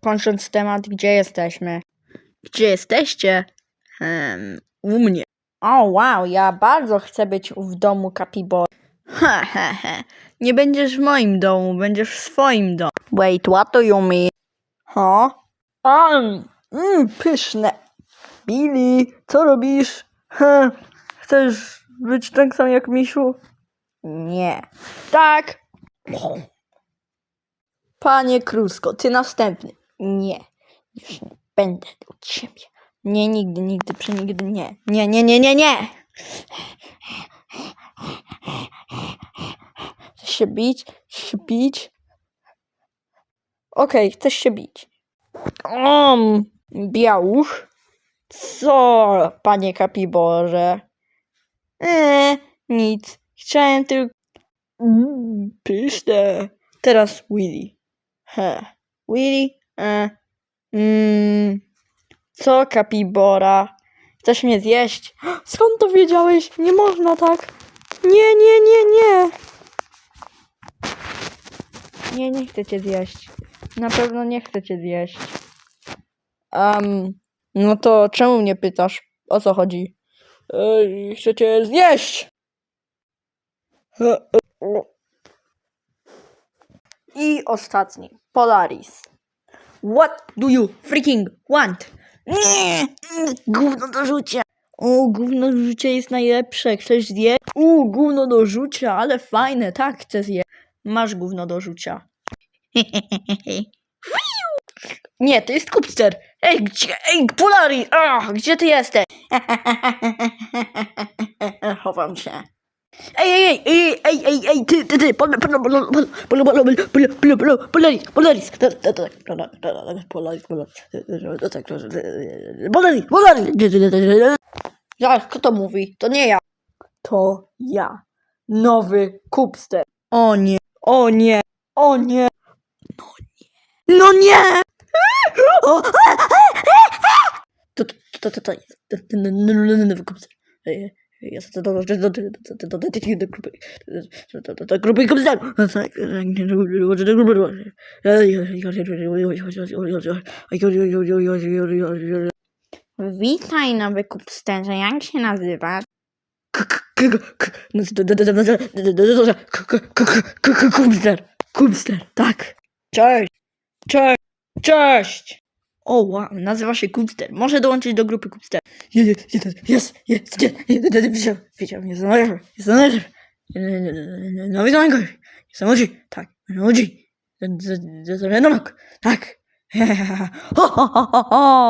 kończąc temat, gdzie jesteśmy? Gdzie jesteście? Hmm, u mnie. O, wow, ja bardzo chcę być w domu Kapibor. Ha, ha, ha. Nie będziesz w moim domu, będziesz w swoim domu. Wait, what do you mean? Ha? Um, mm, pyszne. Billy, co robisz? Ha, chcesz być tak sam jak Misiu? Nie. Tak. Panie Krusko, ty następny. Nie. Już nie będę od ciebie. Nie, nigdy, nigdy, przenigdy nie. Nie, nie, nie, nie, nie. Chcesz się bić? Chcesz się bić? Okej, chcesz się bić. Um, białuch? Co, panie Kapiborze? Eee, nic. Chciałem tylko... Mm, pyszne. Teraz Willy. He. Willy? E. Mm, co, Kapibora? Chcesz mnie zjeść? Skąd to wiedziałeś? Nie można tak. Nie, nie, nie, nie. Nie, nie chcę cię zjeść. Na pewno nie chcę cię zjeść. Um, no to czemu mnie pytasz? O co chodzi? Ej, chcę cię zjeść! I ostatni. Polaris. What do you freaking want? Nie, gówno do rzucia. O, gówno do rzucia jest najlepsze. Chcesz zjeść? U, gówno do rzucia, ale fajne. Tak, chcę zjeść. Masz gówno do rzucia. Nie, to jest kupster. Ej, gdzie? Ej, Polaris! Ach, gdzie ty jesteś? Chowam się. Ej, ej, ej, ej, ej, ej, ty, ty, ty, pol, pol, pol, pol, pol, pol, pol, pol, pol, pol, Polaris, Polaris, Polaris, Polaris, Polaris. Ja, kto to mówi? To nie ja. To ja. Nowy kupster. O nie, o nie, o nie. No nie. No nie! To, to, to, to, to jest nowy kupster. Ja chcę do, do, do, do, do, do, do grupy. Do, do, do grupy komentarzy. Witaj nowy kupsterze, jak się nazywasz? Kupster, kupster, tak. Cześć, cześć, cześć. O wow, nazywa się Kupster. Może dołączyć do grupy Kupster. Jest, jest, jest, jest, jest, widział, widział, jest najlepszy, jest najlepszy. No widzę najgorzej. Jestem ludzi, tak, ludzi. Jestem tak. Ho, ho, ho, ho, ho.